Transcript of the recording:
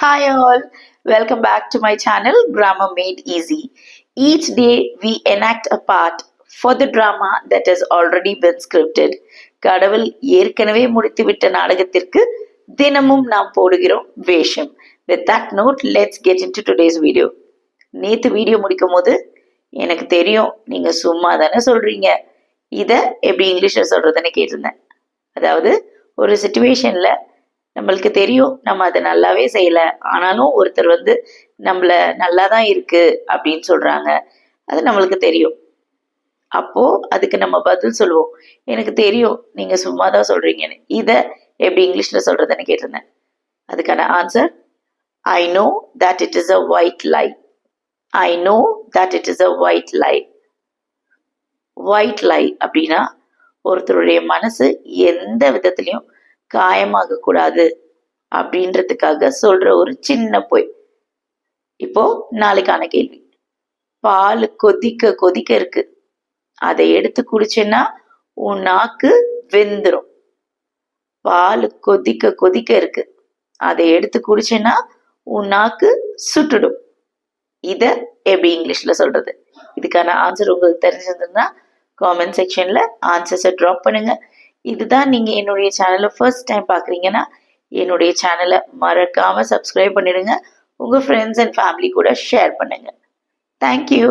Hi all, welcome back to my channel Grammar Made Easy. Each day we enact a part for the drama that has already been scripted. கடவுள் ஏற்கனவே முடித்துவிட்ட நாடகத்திற்கு தினமும் நாம் போடுகிறோம் வேஷம். With that note let's get in to today's video நேற்று video முடிக்கும் போது எனக்கு தெரியும் நீங்க சும்மா தானே சொல்றீங்க. இதை எப்படி இங்கிலீஷில் சொல்றதுன்னு கேட்டிருந்தேன். அதாவது ஒரு சுச்சுவேஷன்ல நம்மளுக்கு தெரியும் நம்ம அதை நல்லாவே செய்யல. ஆனாலும் ஒருத்தர் வந்து நம்மள நல்லா தான் இருக்கு அப்படின்னு சொல்றாங்க. அது நம்மளுக்கு தெரியும். அப்போ அதுக்கு நம்ம பதில் சொல்லுவோம். எனக்கு தெரியும். நீங்க சும்மா தான் சொல்றீங்கன்னு. இதை எப்படி இங்கிலீஷ்ல சொல்றதுன்னு கேட்டிருந்தேன். அதுக்கான answer I know that it is a white lie I know that it is a white lie white lie அப்படின்னா ஒருத்தருடைய மனசு எந்த விதத்திலையும் காயமாக கூடாது அப்படின்றதுக்காக சொல்ற ஒரு சின்ன பொய். இப்போ நாளைக்கான கேள்வி. பால் கொதிக்க கொதிக்க இருக்கு. அதை எடுத்து குடிச்சேன்னா உன் நாக்கு வெந்துடும் பால் கொதிக்க கொதிக்க இருக்கு. அதை எடுத்து குடிச்சேன்னா உன் நாக்கு சுட்டுடும். இத எப்படி இங்கிலீஷ்ல சொல்றது? இதுக்கான ஆன்சர் உங்களுக்கு தெரிஞ்சிருந்ததுன்னா காமெண்ட் செக்ஷன்ல ஆன்சர்ஸை ட்ராப் பண்ணுங்க. இதுதான் நீங்க என்னுடைய சேனலை ஃபர்ஸ்ட் டைம் பாக்குறீங்கன்னா என்னுடைய சேனலை மறக்காம சப்ஸ்கிரைப் பண்ணிடுங்க. உங்க ஃப்ரெண்ட்ஸ் அண்ட் ஃபேமிலி கூட ஷேர் பண்ணுங்க. Thank you